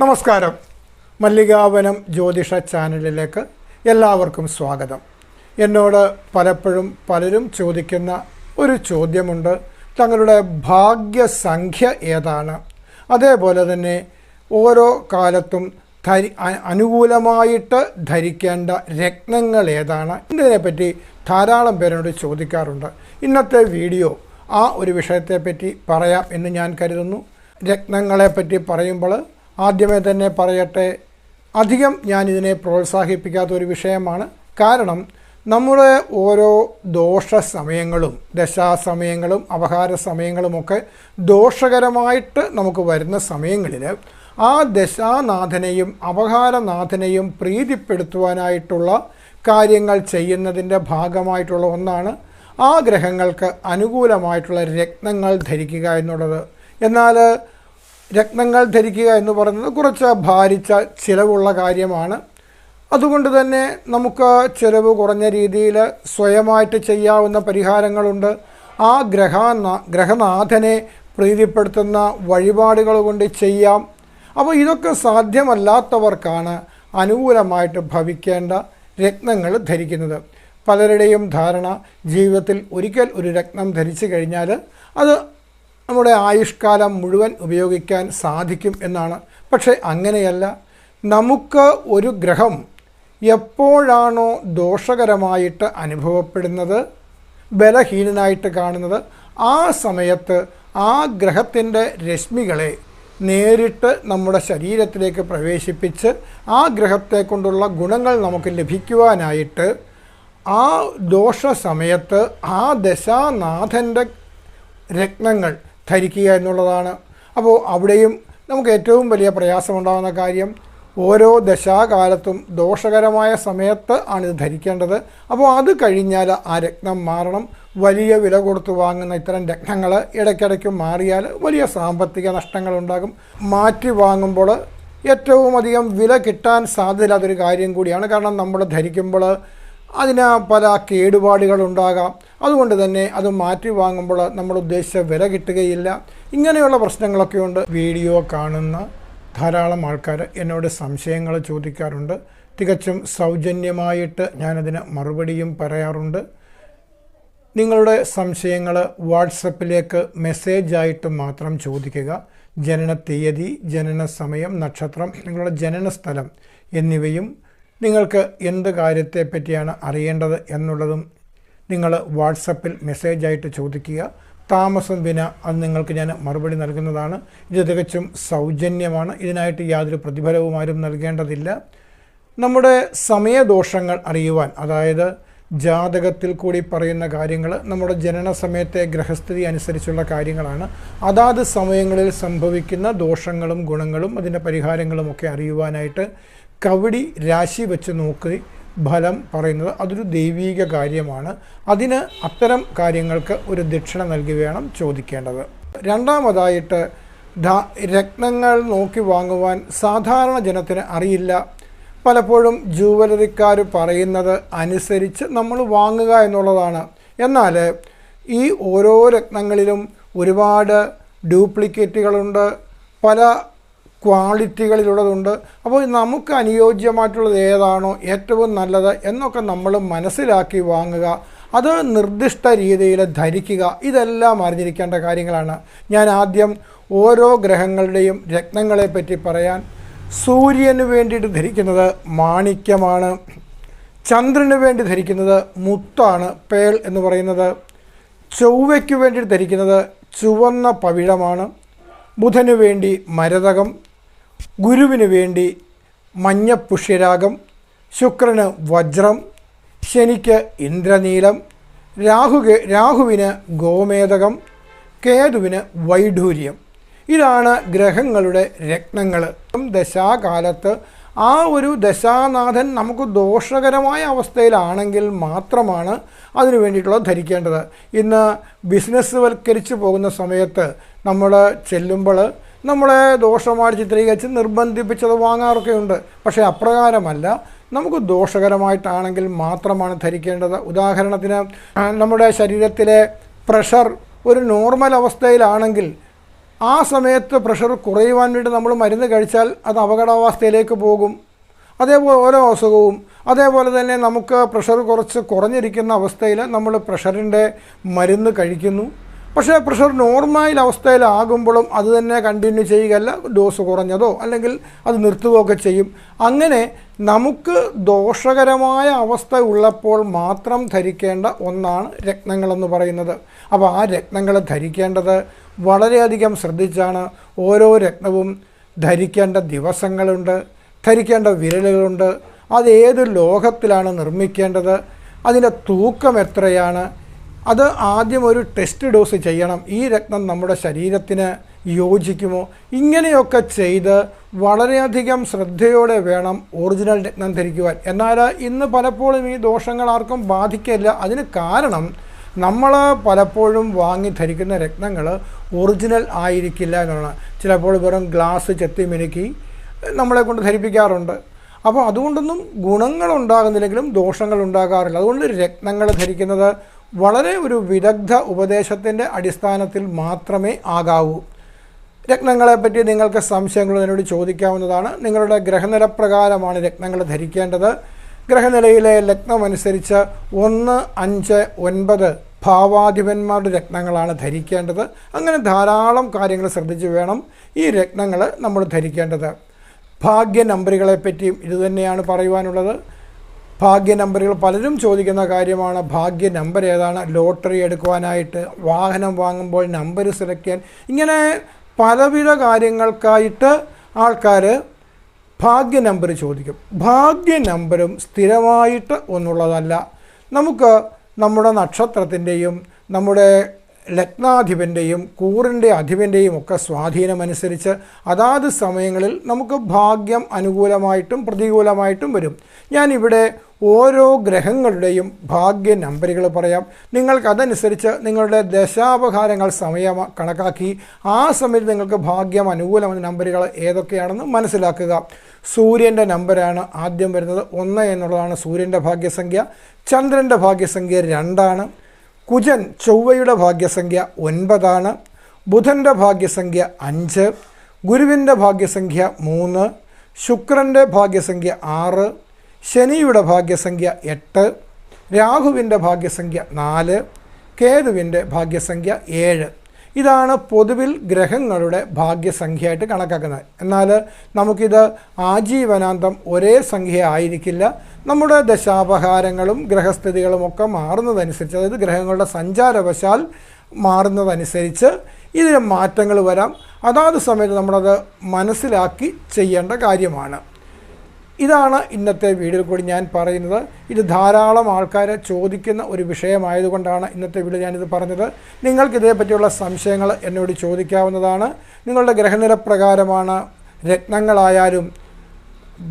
നമസ്കാരം. മല്ലികാവനം ജ്യോതിഷ ചാനലിലേക്ക് എല്ലാവർക്കും സ്വാഗതം. എന്നോട് പലപ്പോഴും പലരും ചോദിക്കുന്ന ഒരു ചോദ്യമുണ്ട്. തങ്ങളുടെ ഭാഗ്യസംഖ്യ ഏതാണ്? അതേപോലെ തന്നെ ഓരോ കാലത്തും ധരി അനുകൂലമായിട്ട് ധരിക്കേണ്ട രത്നങ്ങൾ ഏതാണ്? ഇതിനെപ്പറ്റി ധാരാളം പേരോട് ചോദിക്കാറുണ്ട്. ഇന്നത്തെ വീഡിയോ ആ ഒരു വിഷയത്തെപ്പറ്റി പറയാം എന്ന് ഞാൻ കരുതുന്നു. രത്നങ്ങളെപ്പറ്റി പറയുമ്പോൾ ആദ്യമേ തന്നെ പറയട്ടെ അധികം ഞാനിതിനെ പ്രോത്സാഹിപ്പിക്കാത്ത ഒരു വിഷയമാണ്. കാരണം നമ്മുടെ ഓരോ ദോഷ സമയങ്ങളും ദശാസമയങ്ങളും അപഹാര സമയങ്ങളുമൊക്കെ ദോഷകരമായിട്ട് നമുക്ക് വരുന്ന സമയങ്ങളിൽ ആ ദശാനാഥനെയും അപഹാരനാഥനെയും പ്രീതിപ്പെടുത്തുവാനായിട്ടുള്ള കാര്യങ്ങൾ ചെയ്യുന്നതിന്റെ ഭാഗമായിട്ടുള്ള ഒന്നാണ് ആ ഗ്രഹങ്ങൾക്ക് അനുകൂലമായിട്ടുള്ള രത്നങ്ങൾ ധരിക്കുക എന്നുള്ളത്. എന്നാൽ രത്നങ്ങൾ ധരിക്കുക എന്ന് പറയുന്നത് കുറച്ച് ഭാരിച്ച ചിലവുള്ള കാര്യമാണ്. അതുകൊണ്ട് തന്നെ നമുക്ക് ചിലവ് കുറഞ്ഞ രീതിയിൽ സ്വയമായിട്ട് ചെയ്യാവുന്ന പരിഹാരങ്ങളുണ്ട്. ആ ഗ്രഹ ഗ്രഹനാഥനെ പ്രീതിപ്പെടുത്തുന്ന വഴിപാടുകൾ കൊണ്ട് ചെയ്യാം. അപ്പോൾ ഇതൊക്കെ സാധ്യമല്ലാത്തവർക്കാണ് അനുകൂലമായിട്ട് ഭവിക്കേണ്ട രത്നങ്ങൾ ധരിക്കുന്നത്. പലരുടെയും ധാരണ ജീവിതത്തിൽ ഒരിക്കൽ ഒരു രത്നം ധരിച്ചു കഴിഞ്ഞാൽ അത് നമ്മുടെ ആയുഷ്കാലം മുഴുവൻ ഉപയോഗിക്കാൻ സാധിക്കും എന്നാണ്. പക്ഷേ അങ്ങനെയല്ല. നമുക്ക് ഒരു ഗ്രഹം എപ്പോഴാണോ ദോഷകരമായിട്ട് അനുഭവപ്പെടുന്നത് ബലഹീനനായിട്ട് കാണുന്നത് ആ സമയത്ത് ആ ഗ്രഹത്തിന്റെ രശ്മികളെ നേരിട്ട് നമ്മുടെ ശരീരത്തിലേക്ക് പ്രവേശിപ്പിച്ച് ആ ഗ്രഹത്തെ കൊണ്ടുള്ള ഗുണങ്ങൾ നമുക്ക് ലഭിക്കുവാനായിട്ട് ആ ദോഷ സമയത്ത് ആ ദശാനാഥന്റെ രത്നങ്ങൾ ധരിക്കുക എന്നുള്ളതാണ്. അപ്പോൾ അവിടെയും നമുക്ക് ഏറ്റവും വലിയ പ്രയാസമുണ്ടാകുന്ന കാര്യം ഓരോ ദശാകാലത്തും ദോഷകരമായ സമയത്ത് ആണിത് ധരിക്കേണ്ടത്. അപ്പോൾ അത് കഴിഞ്ഞാൽ ആ രത്നം മാറണം. വലിയ വില കൊടുത്ത് വാങ്ങുന്ന ഇത്തരം രത്നങ്ങൾ ഇടയ്ക്കിടയ്ക്ക് മാറിയാൽ വലിയ സാമ്പത്തിക നഷ്ടങ്ങളുണ്ടാകും. മാറ്റി വാങ്ങുമ്പോൾ ഏറ്റവും അധികം വില കിട്ടാൻ സാധ്യതയില്ലാത്തൊരു കാര്യം കൂടിയാണ്. കാരണം നമ്മൾ ധരിക്കുമ്പോൾ അതിന് പല കേടുപാടുകളുണ്ടാകാം. അതുകൊണ്ട് തന്നെ അത് മാറ്റി വാങ്ങുമ്പോൾ നമ്മൾ ഉദ്ദേശിച്ച വില കിട്ടുകയില്ല. ഇങ്ങനെയുള്ള പ്രശ്നങ്ങളൊക്കെ ഉണ്ട്. വീഡിയോ കാണുന്ന ധാരാളം ആൾക്കാർ എന്നോട് സംശയങ്ങൾ ചോദിക്കാറുണ്ട്. തികച്ചും സൗജന്യമായിട്ട് ഞാനതിന് മറുപടിയും പറയാറുണ്ട്. നിങ്ങളുടെ സംശയങ്ങൾ വാട്സപ്പിലേക്ക് മെസ്സേജായിട്ട് മാത്രം ചോദിക്കുക. ജനന തീയതി ജനന സമയം നക്ഷത്രം നിങ്ങളുടെ ജനന സ്ഥലം എന്നിവയും നിങ്ങൾക്ക് എന്ത് കാര്യത്തെപ്പറ്റിയാണ് അറിയേണ്ടത് എന്നുള്ളതും നിങ്ങൾ വാട്സപ്പിൽ മെസ്സേജായിട്ട് ചോദിക്കുക. താമസം വിന അത് നിങ്ങൾക്ക് ഞാൻ മറുപടി നൽകുന്നതാണ്. ഇത് തികച്ചും സൗജന്യമാണ്. ഇതിനായിട്ട് യാതൊരു പ്രതിഫലവും ആരും നൽകേണ്ടതില്ല. നമ്മുടെ സമയദോഷങ്ങൾ അറിയുവാൻ അതായത് ജാതകത്തിൽ കൂടി പറയുന്ന കാര്യങ്ങൾ നമ്മുടെ ജനന സമയത്തെ ഗ്രഹസ്ഥിതി അനുസരിച്ചുള്ള കാര്യങ്ങളാണ്. അതാത് സമയങ്ങളിൽ സംഭവിക്കുന്ന ദോഷങ്ങളും ഗുണങ്ങളും അതിന്റെ പരിഹാരങ്ങളും ഒക്കെ അറിയുവാനായിട്ട് കവടി രാശി വെച്ച് നോക്കി ഫലം പറയുന്നത് അതൊരു ദൈവീക കാര്യമാണ്. അതിന് അത്തരം കാര്യങ്ങൾക്ക് ഒരു ദക്ഷിണ നൽകി വേണം ചോദിക്കേണ്ടത്. രണ്ടാമതായിട്ട് രത്നങ്ങൾ നോക്കി വാങ്ങുവാൻ സാധാരണ ജനത്തിന് അറിയില്ല. പലപ്പോഴും ജൂവലറിക്കാർ പറയുന്നത് അനുസരിച്ച് നമ്മൾ വാങ്ങുക എന്നുള്ളതാണ്. എന്നാൽ ഈ ഓരോ രത്നങ്ങളിലും ഒരുപാട് ഡ്യൂപ്ലിക്കേറ്റുകളുണ്ട്. പല ക്വാളിറ്റികളിലുള്ളതുണ്ട് അപ്പോൾ നമുക്ക് അനുയോജ്യമായിട്ടുള്ളത് ഏതാണോ ഏറ്റവും നല്ലത് എന്നൊക്കെ നമ്മൾ മനസ്സിലാക്കി വാങ്ങുക അത് നിർദ്ദിഷ്ട രീതിയിൽ ധരിക്കുക ഇതെല്ലാം അറിഞ്ഞിരിക്കേണ്ട കാര്യങ്ങളാണ്. ഞാൻ ആദ്യം ഓരോ ഗ്രഹങ്ങളുടെയും രത്നങ്ങളെ പറ്റി പറയാൻ സൂര്യന് വേണ്ടിയിട്ട് ധരിക്കുന്നത് മാണിക്യമാണ് ചന്ദ്രന് വേണ്ടി ധരിക്കുന്നത് മുത്താണ് പേൾ എന്ന് പറയുന്നത് ചൊവ്വയ്ക്ക് വേണ്ടി ധരിക്കുന്നത് ചുവന്ന പവിഴമാണ് ബുധന് വേണ്ടി മരതകം ഗുരുവിന് വേണ്ടി മഞ്ഞ പുഷ്യരാഗം ശുക്രന് വജ്രം ശനിക്ക് ഇന്ദ്രനീലം രാഹു രാഹുവിന് ഗോമേതകം കേതുവിന് വൈഢൂര്യം ഇതാണ് ഗ്രഹങ്ങളുടെ രത്നങ്ങൾ ദശാകാലത്ത് ആ ഒരു ദശാനാഥൻ നമുക്ക് ദോഷകരമായ അവസ്ഥയിലാണെങ്കിൽ മാത്രമാണ് അതിനു വേണ്ടിയിട്ടുള്ള ധരിക്കേണ്ടത്. ഇന്ന് ബിസിനസ് വൽക്കരിച്ച് പോകുന്ന സമയത്ത് നമ്മൾ ചെല്ലുമ്പോൾ നമ്മളെ ദോഷമായിട്ട് ചിത്രീകരിച്ച് നിർബന്ധിപ്പിച്ചത് വാങ്ങാറൊക്കെ ഉണ്ട് പക്ഷേ അപ്രകാരമല്ല. നമുക്ക് ദോഷകരമായിട്ടാണെങ്കിൽ മാത്രമാണ് ധരിക്കേണ്ടത്. ഉദാഹരണത്തിന് നമ്മുടെ ശരീരത്തിലെ പ്രഷർ ഒരു നോർമൽ അവസ്ഥയിലാണെങ്കിൽ ആ സമയത്ത് പ്രഷർ കുറയുവാൻ വേണ്ടി നമ്മൾ മരുന്ന് കഴിച്ചാൽ അത് അപകടാവസ്ഥയിലേക്ക് പോകും. അതേപോലെ ഓരോ അസുഖവും. അതേപോലെ തന്നെ നമുക്ക് പ്രഷർ കുറച്ച് കുറഞ്ഞിരിക്കുന്ന അവസ്ഥയിൽ നമ്മൾ പ്രഷറിന്റെ മരുന്ന് കഴിക്കുന്നു. പക്ഷേ പ്രഷർ നോർമൽ അവസ്ഥയിലാകുമ്പോഴും അത് തന്നെ കണ്ടിന്യൂ ചെയ്യുകയല്ല ഡോസ് കുറഞ്ഞതോ അല്ലെങ്കിൽ അത് നിർത്തുകയൊക്കെ ചെയ്യും. അങ്ങനെ നമുക്ക് ദോഷകരമായ അവസ്ഥ ഉള്ളപ്പോൾ മാത്രം ധരിക്കേണ്ട ഒന്നാണ് രത്നങ്ങളെന്ന് പറയുന്നത്. അപ്പോൾ ആ രത്നങ്ങൾ ധരിക്കേണ്ടത് വളരെയധികം ശ്രദ്ധിച്ചാണ്. ഓരോ രത്നവും ധരിക്കേണ്ട ദിവസങ്ങളുണ്ട് ധരിക്കേണ്ട വിരലുകളുണ്ട്. അത് ഏത് ലോഹത്തിലാണ് നിർമ്മിക്കേണ്ടത് അതിന്റെ തൂക്കം എത്രയാണ് അത് ആദ്യം ഒരു ടെസ്റ്റ് ഡോസ് ചെയ്യണം. ഈ രക്തം നമ്മുടെ ശരീരത്തിന് യോജിക്കുമോ? ഇങ്ങനെയൊക്കെ ചെയ്ത് വളരെയധികം ശ്രദ്ധയോടെ വേണം ഒറിജിനൽ രക്തം ധരിക്കുവാൻ. എന്നാൽ ഇന്ന് പലപ്പോഴും ഈ ദോഷങ്ങൾ ആർക്കും ബാധിക്കില്ല അതിന് കാരണം നമ്മൾ പലപ്പോഴും വാങ്ങി ധരിക്കുന്ന രക്തങ്ങൾ ഒറിജിനൽ ആയിരിക്കില്ല എന്നാണ്. ചിലപ്പോൾ വെറും ഗ്ലാസ് ചെത്തി മിനുക്കി നമ്മളെ കൊണ്ട് ധരിപ്പിക്കാറുണ്ട്. അപ്പോൾ അതുകൊണ്ടൊന്നും ഗുണങ്ങൾ ഉണ്ടാകുന്നില്ലെങ്കിലും ദോഷങ്ങൾ ഉണ്ടാകാറില്ല. അതുകൊണ്ട് രത്നങ്ങൾ ധരിക്കുന്നത് വളരെ ഒരു വിദഗ്ധ ഉപദേശത്തിന്റെ അടിസ്ഥാനത്തിൽ മാത്രമേ ആകാവൂ. രത്നങ്ങളെപ്പറ്റി നിങ്ങൾക്ക് സംശയങ്ങൾ എന്നോട് ചോദിക്കാവുന്നതാണ്. നിങ്ങളുടെ ഗ്രഹനില പ്രകാരമാണ് രത്നങ്ങൾ ധരിക്കേണ്ടത്. ഗ്രഹനിലയിലെ ലഗ്നമനുസരിച്ച് ഒന്ന് അഞ്ച് ഒൻപത് ഭാവാധിപന്മാരുടെ രത്നങ്ങളാണ് ധരിക്കേണ്ടത്. അങ്ങനെ ധാരാളം കാര്യങ്ങൾ ശ്രദ്ധിച്ചു വേണം ഈ രത്നങ്ങൾ നമ്മൾ ധരിക്കേണ്ടത്. ഭാഗ്യ നമ്പറുകളെപ്പറ്റിയും ഇതുതന്നെയാണ് പറയുവാനുള്ളത്. ഭാഗ്യ നമ്പറുകൾ പലരും ചോദിക്കുന്ന കാര്യമാണ്. ഭാഗ്യ നമ്പർ ഏതാണ്? ലോട്ടറി എടുക്കുവാനായിട്ട് വാഹനം വാങ്ങുമ്പോൾ നമ്പർ സെലക്ട് ചെയ്യാൻ. ഇങ്ങനെ പലവിധ കാര്യങ്ങൾക്കായിട്ട് ആൾക്കാർ ഭാഗ്യ നമ്പർ ചോദിക്കും. ഭാഗ്യ നമ്പരും സ്ഥിരമായിട്ട് ഒന്നുള്ളതല്ല. നമുക്ക് നമ്മുടെ നക്ഷത്രത്തിന്റെയും നമ്മുടെ ലഗ്നാധിപന്റെയും കൂറിന്റെ അധിപന്റെയും ഒക്കെ സ്വാധീനമനുസരിച്ച് അതാത് സമയങ്ങളിൽ നമുക്ക് ഭാഗ്യം അനുകൂലമായിട്ടും പ്രതികൂലമായിട്ടും വരും. ഞാനിവിടെ ഓരോ ഗ്രഹങ്ങളുടെയും ഭാഗ്യ നമ്പറുകൾ പറയാം. നിങ്ങൾക്ക് അതനുസരിച്ച് നിങ്ങളുടെ ദശാപഹാരങ്ങൾ സമയം കണക്കാക്കി ആ സമയത്ത് നിങ്ങൾക്ക് ഭാഗ്യം അനുകൂലമായ നമ്പറുകൾ ഏതൊക്കെയാണെന്ന് മനസ്സിലാക്കുക. സൂര്യന്റെ നമ്പരാണ് ആദ്യം വരുന്നത്. ഒന്ന് എന്നുള്ളതാണ് സൂര്യന്റെ ഭാഗ്യസംഖ്യ. ചന്ദ്രന്റെ ഭാഗ്യസംഖ്യ രണ്ടാണ്. കുജൻ ചൊവ്വയുടെ ഭാഗ്യസംഖ്യ ഒൻപതാണ്. ബുധന്റെ ഭാഗ്യസംഖ്യ അഞ്ച്. ഗുരുവിന്റെ ഭാഗ്യസംഖ്യ മൂന്ന്. ശുക്രന്റെ ഭാഗ്യസംഖ്യ ആറ്. ശനിയുടെ ഭാഗ്യസംഖ്യ എട്ട് രാഹുവിന്റെ ഭാഗ്യസംഖ്യ നാല് കേതുവിന്റെ ഭാഗ്യസംഖ്യ ഏഴ്. ഇതാണ് പൊതുവിൽ ഗ്രഹങ്ങളുടെ ഭാഗ്യസംഖ്യയായിട്ട് കണക്കാക്കുന്നത്. എന്നാൽ നമുക്കിത് ആജീവനാന്തം ഒരേ സംഖ്യ ആയിരിക്കില്ല. നമ്മുടെ ദശാപഹാരങ്ങളും ഗ്രഹസ്ഥിതികളും ഒക്കെ മാറുന്നതനുസരിച്ച് അതായത് ഗ്രഹങ്ങളുടെ സഞ്ചാരവശാൽ മാറുന്നതനുസരിച്ച് ഇതിന് മാറ്റങ്ങൾ വരാം. അതാത് സമയത്ത് നമ്മളത് മനസ്സിലാക്കി ചെയ്യേണ്ട കാര്യമാണ്. ഇതാണ് ഇന്നത്തെ വീഡിയോയിൽ കൂടി ഞാൻ പറയുന്നത്. ഇത് ധാരാളം ആൾക്കാരെ ചോദിക്കുന്ന ഒരു വിഷയമായതുകൊണ്ടാണ് ഇന്നത്തെ വീഡിയോ ഞാനിത് പറഞ്ഞത്. നിങ്ങൾക്ക് ഇതേപ്പറ്റിയുള്ള സംശയങ്ങൾ എന്നോട് ചോദിക്കാവുന്നതാണ്. നിങ്ങളുടെ ഗ്രഹനില പ്രകാരമാണ് രത്നങ്ങളായാലും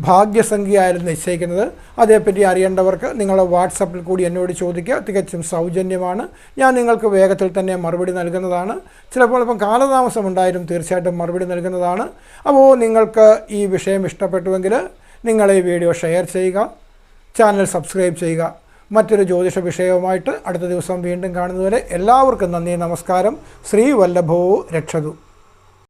ഭാഗ്യസംഖ്യയായാലും നിശ്ചയിക്കുന്നത്. അതേപ്പറ്റി അറിയേണ്ടവർക്ക് നിങ്ങളുടെ വാട്സപ്പിൽ കൂടി എന്നോട് ചോദിക്കുക. തികച്ചും സൗജന്യമാണ്. ഞാൻ നിങ്ങൾക്ക് വേഗത്തിൽ തന്നെ മറുപടി നൽകുന്നതാണ്. ചിലപ്പോൾ ഇപ്പം കാലതാമസം ഉണ്ടായാലും തീർച്ചയായിട്ടും മറുപടി നൽകുന്നതാണ്. അപ്പോൾ നിങ്ങൾക്ക് ഈ വിഷയം ഇഷ്ടപ്പെട്ടുവെങ്കിൽ നിങ്ങൾ ഈ വീഡിയോ ഷെയർ ചെയ്യുക ചാനൽ സബ്സ്ക്രൈബ് ചെയ്യുക. മറ്റൊരു ജ്യോതിഷ വിഷയവുമായിട്ട് അടുത്ത ദിവസം വീണ്ടും കാണുന്നതുവരെ എല്ലാവർക്കും നന്ദി നമസ്കാരം. ശ്രീ വല്ലഭോ രക്ഷതു.